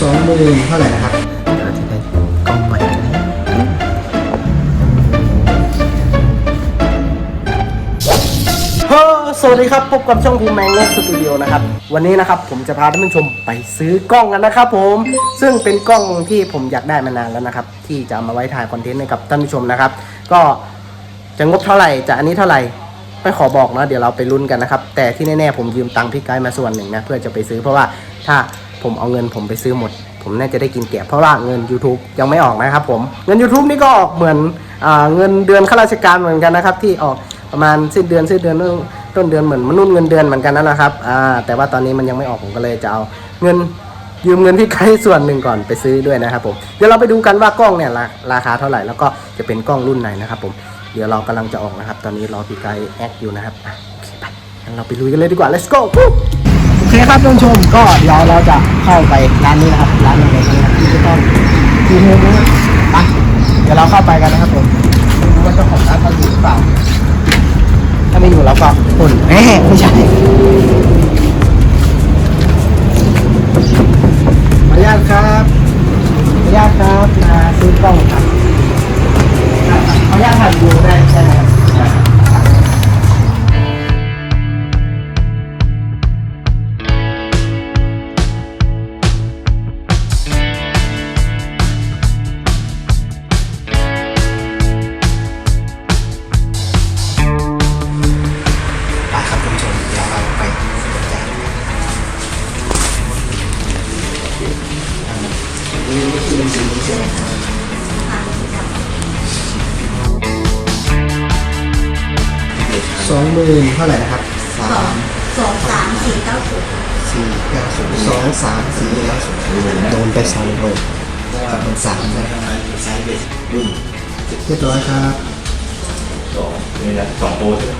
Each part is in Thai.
สองหมื่นเท่าไหร่นะครับเราจะได้กล้องใหม่กันแล้วเฮ้อสวัสดีครับ พบกับช่องภูมิแมงเล็กสตูดิโอนะครับ วันนี้นะครับผมจะพาท่านผู้ชมไปซื้อกล้องกันนะครับผม ซึ่งเป็นกล้องที่ผมอยากได้มานานแล้วนะครับ ที่จะเอามาไว้ถ่ายคอนเทนต์ให้กับท่านผู้ชมนะครับ ก็จะงบเท่าไหร่จะอันนี้เท่าไหร่ไม่ขอบอกนะเดี๋ยวเราไปลุ้นกันนะครับ แต่ที่แน่ๆผมยืมตังค์พี่ไกด์มาส่วนหนึ่งนะเพื่อจะไปซื้อเพราะว่าถ้า ผมเอาเงินผมไปซื้อหมด ผมน่าจะได้กินแกะเพราะว่าเงิน YouTube ยังไม่ออกนะครับผมเงิน YouTube นี่ก็ออกเหมือนอเงินเดือนข้าราชการเหมือนกันนะครับ ที่ออกประมาณสิ้นเดือนสิ้นเดือนต้นเดือนเหมือนมนุษย์เงินเดือนเหมือนกันนั่นแหละครับแต่ว่าตอนนี้มันยังไม่ออกผมก็เลยจะเอาเงินยืมเงินพี่ไกด์ส่วนหนึ่งก่อนไปซื้อด้วยนะครับผมเดี๋ยวเราไปดูกันว่ากล้องเนี่ยราราคาเท่าไหร่แล้วก็จะเป็นกล้องรุ่นไหนนะครับผมเดี๋ยวเรากำลังจะออกนะครับ ตอนนี้รอพี่ไกด์แอคอยู่นะครับโอเคไปงั้นเราไปลุยกันเลยดีกว่า let's go เคครับท่านผู้ชมก็เดี๋ยวเราจะเข้าไปร้านนี้นะครับร้านอะไรนี้นะครับที่ต้องที่เฮนี้ไปเดี๋ยวเราเข้าไปกันนะครับผมไม่รู้ว่าเจ้าของร้านเขาอยู่หรือเปล่า ถ้าไม่อยู่เราก็ปุ่นแหมไม่ใช่ขออนุญาตครับขออนุญาตครับมาซื้อกล้องครับขออนุญาตถ่ายวิวได้ใช่ไหมครับ มื่นเท่าไหร่นะครับสาสองมสองสามสี่เก้าศูนย์สี่เก้าศูนย์สองสามสี่เก้าศูนย์โดนไปสองโดนจากเป็นสามเลยเรียบร้อยครับสองนี่นะสองโปรใช่ไหม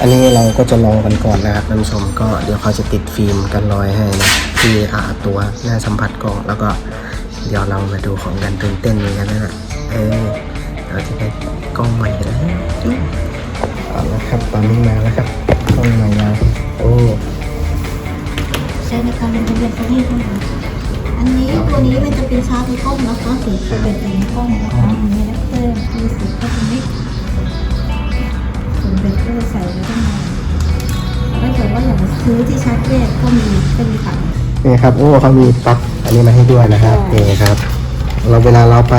อันนี้เราก็จะลองกันก่อนนะครับท่านผู้ชมก็เดี๋ยวเขาจะติดฟิล์มกันรอยให้นะที่อาตัวหน้าสัมผัสกล้องแล้วก็เดี๋ยวเรามาดูของกันตื่นเต้นเหมือนกันนะเออเราจะได้กล้องใหม่กันแล้ว เอาละครับตอนนี้มาแล้วครับกล้องใหม่มาโอ้ใช้ในการลงทะเบียนประเทศด้วยนะอันนี้ตัวนี้มันจะเป็นชาร์จในกล้องนะคะสีคือเป็นในกล้องนะคะมีแรปเตอร์มีสีก็ตรงนี้ส่วนเบรกเกอร์ใส่ไว้ข้างในถ้าเกิดว่าอยากจะซื้อที่ชาร์จแยกก็มีเป็นตังค์นี่ครับโอ้เขามีปลั๊กอันนี้มาให้ด้วยนะครับใช่นี่ครับ เราเวลาเราไป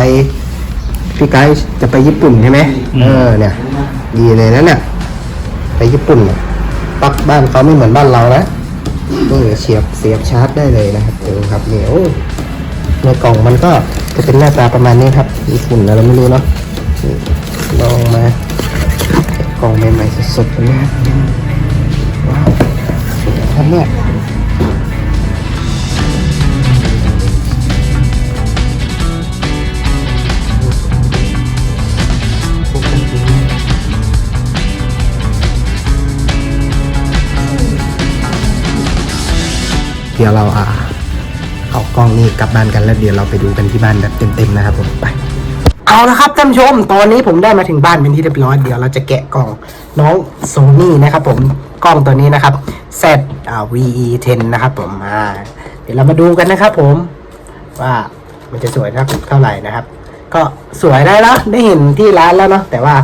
พี่ไกด์จะไปญี่ปุ่นใช่ไหมเออเนี่ย ดีเลยนะเนี่ย ไปญี่ปุ่นเนี่ยปลั๊กบ้านเขาไม่เหมือนบ้านเรานะนี่เสียบเสียบชาร์จได้เลยนะครับดูครับเนี่โอ้ในกล่องมันก็จะเป็นหน้าตาประมาณนี้ครับญี่ปุ่นอะไรไม่รู้เนาะลองมากะกล่องใหม่ๆสดๆเลยนะครับว้าวสวยครับเนี่ย ดี๋ยวเราอ่าเอากล้องนี่กลับบ้านกันแล้วเดี๋ยวเราไปดูกันที่บ้านแบบเต็มๆนะครับผมไป เอาละครับท่านผู้ชม ตอนนี้ผมได้มาถึงบ้านเป็นที่เรียบร้อยเดี๋ยวเราจะแกะกล่องน้องโซนี่นะครับผมกล้องตัวนี้นะครับ Z อ่า VE 10นะครับผมอ่าเดี๋ยวเรามาดูกันนะครับผมว่ามันจะสวยนะเท่าไหร่นะครับ ก็สวยได้แล้วได้เห็นที่ร้านแล้วเนาะแต่ว่า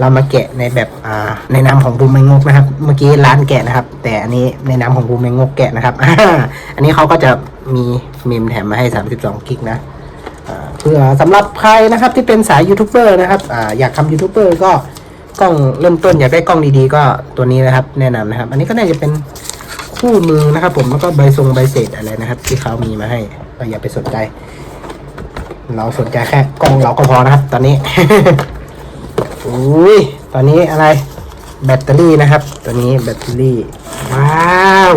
เรามาแกะในแบบอ่าในนามของบูมเมงกนะครับ เมื่อกี้ร้านแกะนะครับ แต่อันนี้ในนามของบูมเมงกแกะนะครับอันนี้เขาก็จะมีมีมแถมมาให้ 32 กิกนะเพื่อสำหรับใครนะครับที่เป็นสายยูทูบเบอร์นะครับออยากทำยูทูบเบอร์ก็กล้องเริ่มต้นอยากได้กล้องดีๆ ก็ตัวนี้นะครับ แนะนำนะครับ อันนี้ก็น่าจะเป็นคู่มือนะครับ ผมแล้วก็ใบทรงใบเสร็จอะไรนะครับ ที่เขามีมาให้ก็อย่าไปสนใจ เราสนใจแค่กล้องเราก็พอนะครับ ตอนนี้ อุ้ยตอนนี้อะไร แบตเตอรี่นะครับ ตัวนี้แบตเตอรี่ ว้าว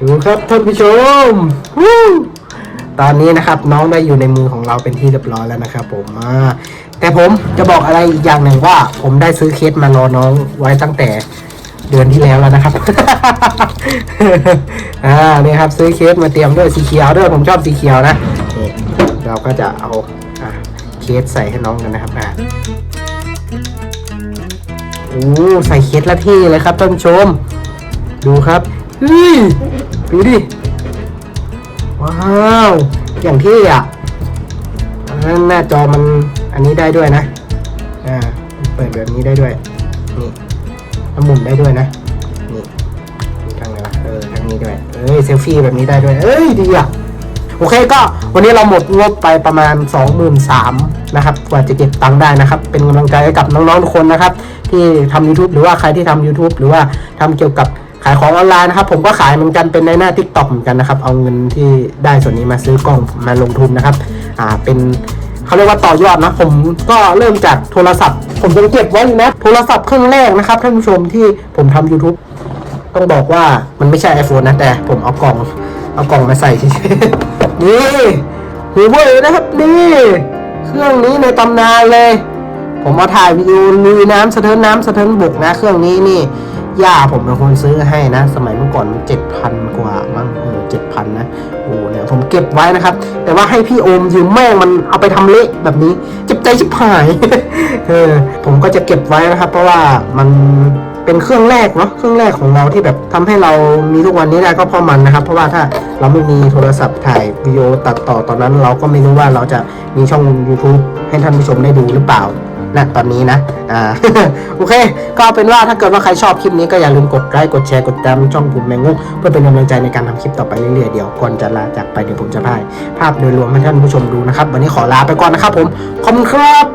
ดูครับท่านผู้ชมตอนนี้นะครับน้องได้อยู่ในมือของเราเป็นที่เรียบร้อยแล้วนะครับผมแต่ผมจะบอกอะไรอีกอย่างหนึ่งว่า ผมได้ซื้อเคสมารอน้องไว้ตั้งแต่เดือนที่แล้วแล้วนะครับ อ่านี่ครับซื้อเคสมาเตรียมด้วยสีเขียวด้วยผมชอบสีเขียวนะเราก็จะเอาอเคสใส่ให้น้องกันนะครับอ่า อ้ใส่เคสละที่เลยครับท่านผู้ชม ดูครับเฮ้ยดูดิ ว้าว อย่างที่อะนั้นหน้าจอมันอันนี้ได้ด้วยนะ อ่า เปิดแบบนี้ได้ด้วย นี่แล้วหมุนได้ด้วยนะ นี่มีทางไหนวะเออทางนี้ด้วย เอ้ยเซลฟี่แบบนี้ได้ด้วย เอ้ยดีอะโอเคก็วันนี้เราหมดงบไปประมาณ 23,000นะครับ กว่าจะเก็บตังค์ได้นะครับ เป็นกำลังใจให้กับน้องๆทุกคนนะครับ ที่ทำ YouTube หรือว่าใครที่ทำ YouTube หรือว่าทำเกี่ยวกับขายของออนไลน์นะครับ ผมก็ขายเหมือนกันเป็นในหน้า t ิ k t o k เหมือนกันนะครับ เอาเงินที่ได้ส่วนนี้มาซื้อกล้องมาลงทุนนะครับอ่าเป็นเขาเรียกว่าต่อยอดนะผมก็เริ่มจากโทรศัพท์ ผมยังเก็บไว้อยู่นะโทรศัพท์เครื่องแรกนะครับท่านผู้ชมที่ผมทำ YouTube ต้องบอกว่ามันไม่ใช่ iPhone นะแต่ผมเอากล่องเอากล่องมาใส่นี่หูเว่ยนะครับนี่ เครื่องนี้ในตำนานเลย ผมมาถ่ายวิดีโอลุยน้ำสะเทินน้ำสะเทินบกนะ เครื่องนี้นี่ย่าผมเป็นคนซื้อให้นะ สมัยเมื่อก่อนมันเจ็ดพันกว่ามั้งเออเจ็ดพันนะโอ้เนี่ยผมเก็บไว้นะครับ แต่ว่าให้พี่โอมยืมแม่งมันเอาไปทำเละแบบนี้ เจ็บใจชิบหายเออผมก็จะเก็บไว้นะครับ เพราะว่ามันเป็นเครื่องแรกเนาะเครื่องแรกของเราที่แบบทำให้เรามีทุกวันนี้ได้ก็เพราะมันนะครับ เพราะว่าถ้าเราไม่มีโทรศัพท์ถ่ายวิดีโอตัดต่อตอนนั้น เราก็ไม่รู้ว่าเราจะมีช่อง YouTube ให้ท่านผู้ชมได้ดูหรือเปล่า ณตอนนี้นะอ่าโอเค ก็เป็นว่าถ้าเกิดว่าใครชอบคลิปนี้ก็อย่าลืมกดไลค์กดแชร์กดติดตามช่องผมแมงุกเพื่อเป็นกำลังใจในการทำคลิปต่อไปเรื่อยๆเดี๋ยวก่อนจะลาจากไปเดี๋ยวผมจะพายภาพโดยรวมให้ท่านผู้ชมดูนะครับ วันนี้ขอลาไปก่อนนะครับผมขอบคุณครับ